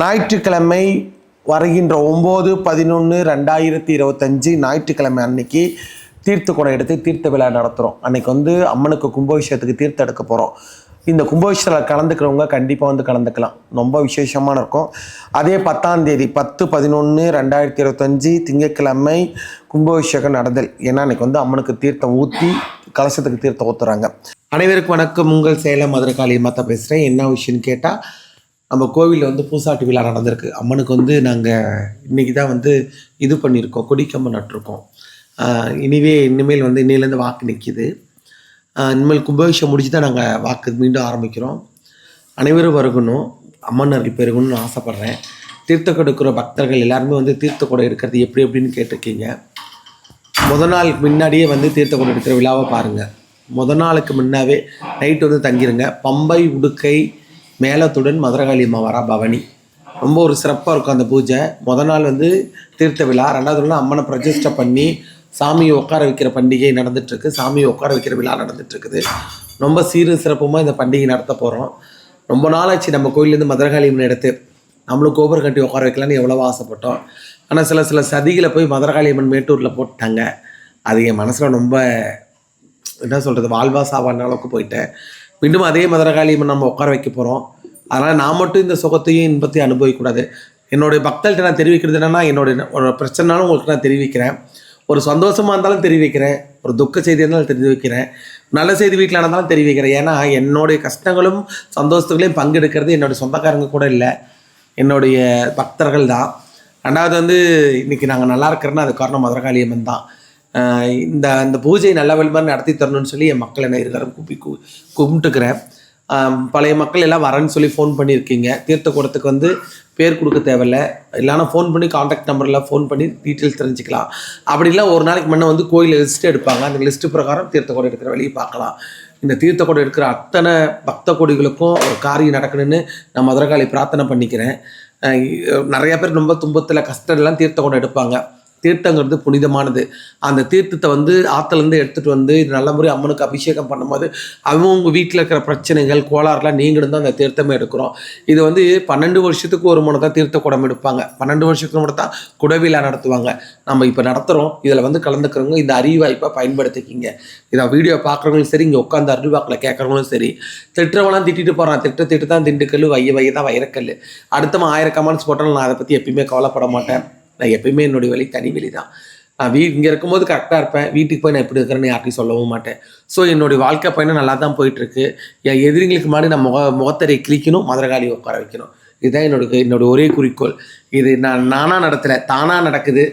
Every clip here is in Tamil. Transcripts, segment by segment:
ஞாயிற்றுக்கிழமை வருகின்ற ஒம்பது பதினொன்று ரெண்டாயிரத்தி இருபத்தஞ்சி ஞாயிற்றுக்கிழமை அன்னைக்கு தீர்த்த குடம் எடுத்து தீர்த்த விழா நடத்துகிறோம் அன்னைக்கு வந்து அம்மனுக்கு கும்பாபிஷேகத்துக்கு தீர்த்த எடுக்க போகிறோம் இந்த கும்பாபிஷேகத்தில் கலந்துக்கிறவங்க கண்டிப்பாக வந்து கலந்துக்கலாம். ரொம்ப விசேஷமான இருக்கும். அதே பத்தாம் தேதி பத்து பதினொன்று ரெண்டாயிரத்தி இருபத்தஞ்சி திங்கட்கிழமை கும்பாபிஷேகம் நடந்தல். ஏன்னா அன்னைக்கு வந்து அம்மனுக்கு தீர்த்தம் ஊற்றி கலசத்துக்கு தீர்த்தம் ஊற்றுறாங்க அனைவருக்கும் வணக்கம். உங்கள் சேலம் மதுரை காளி மாத்தா பேசுகிறேன் என்ன விஷயம்னு கேட்டால் நம்ம கோவிலில் வந்து பூசாட்டு விழா நடந்திருக்கு. அம்மனுக்கு வந்து நாங்கள் இன்றைக்கி தான் வந்து இது பண்ணியிருக்கோம். கொடிக்கம்பு நட்டிருக்கோம். இனிவே இனிமேல் வந்து இன்னிலேருந்து வாக்கு நிற்கிது இனிமேல் கும்பாபிஷேகம் முடிச்சு தான் நாங்கள் வாக்கு மீண்டும் ஆரம்பிக்கிறோம். அனைவரும் வருகணும். அம்மன் அருள் பெருகணும்னு ஆசைப்பட்றேன். தீர்த்த கொடுக்குற பக்தர்கள் எல்லாருமே வந்து தீர்த்த கொடை எடுக்கிறது எப்படி எப்படின்னு கேட்டிருக்கீங்க. முத நாள் முன்னாடியே வந்து தீர்த்த கொடை எடுக்கிற விழாவை பாருங்கள் முத நாளுக்கு முன்னாவே நைட்டு வந்து தங்கிருங்க. பம்பை உடுக்கை மேளத்துடன் மதுரகாளி அம்மா பவனி. ரொம்ப ஒரு சிறப்பாக இருக்கும் அந்த பூஜை. முத நாள் வந்து தீர்த்த விழா. ரெண்டாவது நாள் அம்மனை பிரதிஷ்டை பண்ணி சாமியை உட்கார வைக்கிற பண்டிகை நடந்துட்டுருக்கு. சாமியை உட்கார வைக்கிற விழா நடந்துட்டுருக்குது. ரொம்ப சீரும் சிறப்புமாக இந்த பண்டிகை நடத்த போகிறோம் ரொம்ப நாளாச்சு நம்ம கோயிலேருந்து மதுரகாளி அம்மன் எடுத்து. நம்மளும் கோபுரம் கட்டி உட்கார வைக்கலான்னு எவ்வளோ ஆசைப்பட்டோம். ஆனால் சில சில சதிகளை போய் மதுரகாளி அம்மன் மேட்டூரில் போட்டாங்க. அது என் மனசில் ரொம்ப என்ன சொல்கிறது வாழ்வா சாவான அளவுக்கு போயிட்டேன். மீண்டும் அதே மதுரகாளியம்மன் நம்ம உட்கார வைக்க போகிறோம் அதனால் நான் மட்டும் இந்த சுகத்தையும் இன்பத்தையும் அனுபவிக்கக்கூடாது. என்னுடைய பக்தர்கள்ட்ட நான் தெரிவிக்கிறது என்னென்னா என்னுடைய ஒரு பிரச்சனைனாலும் உங்களுக்கு நான் தெரிவிக்கிறேன். ஒரு சந்தோஷமாக இருந்தாலும் தெரிவிக்கிறேன். ஒரு துக்க செய்தி இருந்தாலும் தெரிவிக்கிறேன். நல்ல செய்தி வீட்டில் இருந்தாலும் தெரிவிக்கிறேன். ஏன்னா என்னுடைய கஷ்டங்களும் சந்தோஷத்துகளையும் பங்கெடுக்கிறது என்னுடைய சொந்தக்காரங்க கூட இல்லை. என்னுடைய பக்தர்கள் தான். ரெண்டாவது வந்து இன்றைக்கி நாங்கள் நல்லா இருக்கிறேன்னா அது காரணம் மதுரகாளியம்மன் தான். இந்த அந்த பூஜை நல்ல வழிபாடு நடத்தி தரணும்னு சொல்லி என் மக்கள் என்ன இருக்காரும் கூப்பி கும்பிட்டுக்கிறேன். பழைய மக்கள் எல்லாம் வரேன்னு சொல்லி ஃபோன் பண்ணியிருக்கீங்க. தீர்த்த கூடத்துக்கு வந்து பேர் கொடுக்க தேவையில்ல. இல்லைனா ஃபோன் பண்ணி காண்டாக்ட் நம்பரில் ஃபோன் பண்ணி டீட்டெயில்ஸ் தெரிஞ்சுக்கலாம். அப்படிலாம் ஒரு நாளைக்கு முன்னே வந்து கோயில் லிஸ்ட்டு எடுப்பாங்க. அந்த லிஸ்ட்டு பிரகாரம் தீர்த்த கூட எடுக்கிற வழியை பார்க்கலாம். இந்த தீர்த்த கூட எடுக்கிற அத்தனை பக்த கொடிகளுக்கும் ஒரு காரியம் நடக்கணும்னு நான் மதுரகாளி பிரார்த்தனை பண்ணிக்கிறேன். நிறையா பேர் ரொம்ப துன்பத்தில் கஷ்டம்லாம் தீர்த்த கூட எடுப்பாங்க. தீர்த்தங்கிறது புனிதமானது. அந்த தீர்த்தத்தை வந்து ஆற்றுலேருந்து எடுத்துகிட்டு வந்து இது நல்ல முறை அம்மனுக்கு அபிஷேகம் பண்ணும்போது அவங்கவுங்க வீட்டில் இருக்கிற பிரச்சனைகள் கோளாறுலாம் நீங்களும் தான் அந்த தீர்த்தமே எடுக்கிறோம். இது வந்து பன்னெண்டு வருஷத்துக்கு ஒரு முறை தான் தீர்த்த குடம் எடுப்பாங்க. பன்னெண்டு வருஷத்துக்கு முறை தான் குடவிழா நடத்துவாங்க. நம்ம இப்போ நடத்துகிறோம் இதில் வந்து கலந்துக்கிறவங்க இந்த அறிவாய்ப்பை பயன்படுத்திக்கிங்க. இதை வீடியோ பார்க்குறவங்களும் சரி இங்கே உட்காந்து அறிவாக்கில் கேட்குறவங்களும் சரி திட்டுறவெல்லாம் திட்டிட்டு போகிறான் திட்ட திட்டு தான் திண்டுக்கல் வைய வைய தான் வைரக்கல் அடுத்தவன் ஆயிரம் கமெண்ட்ஸ் போட்டாலும் நான் அதை பற்றி எப்பயுமே கவலைப்பட மாட்டேன். நான் எப்பயுமே என்னுடைய வழி தனி வழி தான். நான் வீ இங்கே இருக்கும்போது கரெக்டாக இருப்பேன். வீட்டுக்கு போய் நான் எப்படி இருக்கிறேன்னு யார்ட்டையும் சொல்லவும் மாட்டேன். ஸோ என்னுடைய வாழ்க்கை பயணம் நல்லா தான் போயிட்டுருக்கு. என் எதிரிங்களுக்கு முன்னாடி நான் முக முகத்தரை கிளிக்கணும் மதுரகாளி உட்கார வைக்கணும். இதுதான் என்னோட என்னோட ஒரே குறிக்கோள். இது நான் நானாக நடத்தலை தானாக நடக்குது.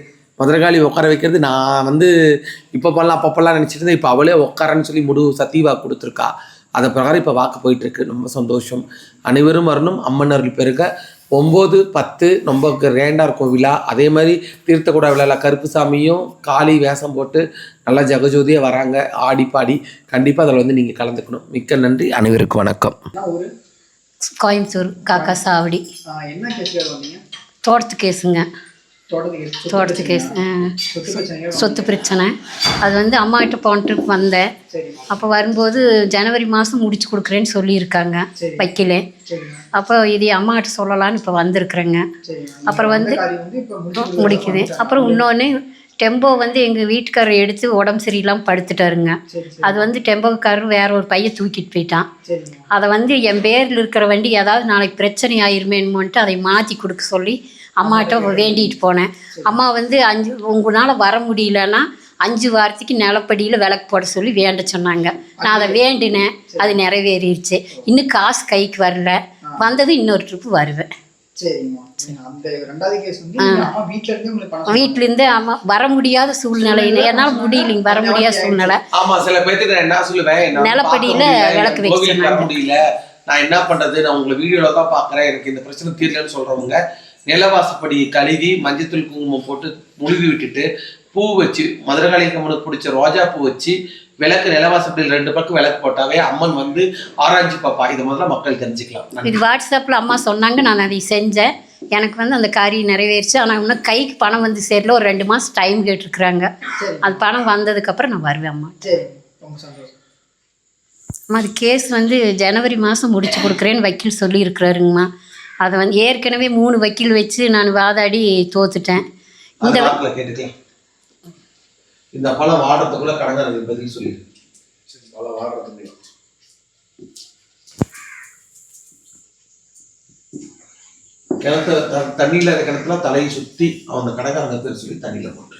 மதுரகாளி உட்கார வைக்கிறது நான் வந்து இப்போ பண்ணலாம் அப்போ நினச்சிட்டு இருந்தேன் இப்போ அவளே உட்காரன்னு சொல்லி முழு சத்தீவா கொடுத்துருக்கா. அதை பிரகாரம் இப்போ வாக்கு போயிட்டுருக்கு. ரொம்ப சந்தோஷம். அனைவரும் வரணும். அம்மன் அருள் பெருக. ஒம்பது பத்து ரொம்ப கிராண்டாக இருக்கும் விழா. அதே மாதிரி தீர்த்தக்கூட விழாவில் கருப்பு சாமியும் காளி வேஷம் போட்டு நல்லா ஜெகஜோதியாக வராங்க. ஆடி பாடி. கண்டிப்பாக அதில் வந்து நீங்கள் கலந்துக்கணும். மிக்க நன்றி. அனைவருக்கும் வணக்கம். கோயம்புத்தூர் காக்கா சாவடி. என்ன வந்தீங்க? தோட்டத்து கேஸுங்க. தோட்டத்து கேஸ் சொத்து பிரச்சனை. அது வந்து அம்மா கிட்ட போன ட்ரிப் வந்தேன். அப்போ வரும்போது ஜனவரி மாதம் முடிச்சு கொடுக்குறேன்னு சொல்லியிருக்காங்க. வைக்கல. அப்போ இது அம்மா கிட்ட சொல்லலான்னு இப்போ வந்திருக்கிறேங்க. அப்புறம் வந்து முடிக்குது. அப்புறம் இன்னொன்று டெம்போ வந்து எங்கள் வீட்டுக்காரர் எடுத்து உடம்பு சரியில்லாமல் படுத்துட்டாருங்க. அது வந்து டெம்போக்காரர் வேற ஒரு பையன் தூக்கிட்டு போயிட்டான். அதை வந்து என் பேரில் இருக்கிற வண்டி ஏதாவது நாளைக்கு பிரச்சனை ஆயிருமேனுமோன்ட்டு அதை மாற்றி கொடுக்க சொல்லி அம்மாட்ட வேண்டிட்டு போனேன். அம்மா வந்து அஞ்சு உங்களால் வர முடியலன்னா அஞ்சு வாரத்துக்கு நிலப்படியில் விளக்கு போட சொல்லி வேண்ட சொன்னாங்க. நான் அதை வேண்டினேன். அது நிறைவேறிடுச்சு இன்னும் காசு கைக்கு வரல. வந்தது இன்னொரு ட்ரிப்பு வருவேன். வீட்ல இருந்து அம்மா வர முடியாத சூழ்நிலையில் என்னால் முடியலைங்க வர முடியாத சூழ்நிலை. ஆமா சில பேர்த்துக்கு நான் என்ன சொல்லுவேன் நிலப்படியில முடியல, விளக்கு. முடியல. நான் என்ன பண்றது? நான் உங்களை வீடியோல தான் பாக்குறேன் எனக்கு இந்த பிரச்சனை தீரலன்னு சொல்றவங்க நிலவாசப்படி கழுவி மஞ்சத்தூள் குங்குமம் போட்டு முழுகி விட்டுட்டு பூ வச்சு மதுரகாளி கம்மனுக்கு பிடிச்ச ரோஜா பூ வச்சு விளக்கு நிலவாசப்படியில் ரெண்டு பக்கம் விளக்கு போட்டாவே அம்மன் வந்து ஆராய்ச்சி பாப்பா. இதை முதல்ல மக்கள் தெரிஞ்சுக்கலாம். இது வாட்ஸ்அப்பில் அம்மா சொன்னாங்க நான் அதை செஞ்சேன். எனக்கு வந்து அந்த காரியம் நிறைவேறிச்சு. ஆனால் இன்னும் கைக்கு பணம் வந்து சேரல. ஒரு ரெண்டு மாதம் டைம் கேட்டிருக்கிறாங்க. அது பணம் வந்ததுக்கப்புறம் நான் வருவேன் அம்மா. சரி. ரொம்ப சந்தோஷம். அம்மா அது கேஸ் வந்து ஜனவரி மாதம் முடிச்சு கொடுக்குறேன்னு வக்கீல் சொல்லியிருக்கிறாருங்கம்மா. அதை வந்து ஏற்கனவே மூணு வக்கீல் வச்சு நான் வாதாடி தோத்துட்டேன். கேட்டுக்கலாம் இந்த பழம் வாடுறதுக்குள்ள கடங்காரங்களுக்கு பதில் சொல்லிடு. பல வாடுறது முடியும் கிணத்துல தண்ணியில இருக்க கிணத்துல தலையை சுத்தி அந்த கடைக்காரங்க பேர் சொல்லி தண்ணியில போட்டு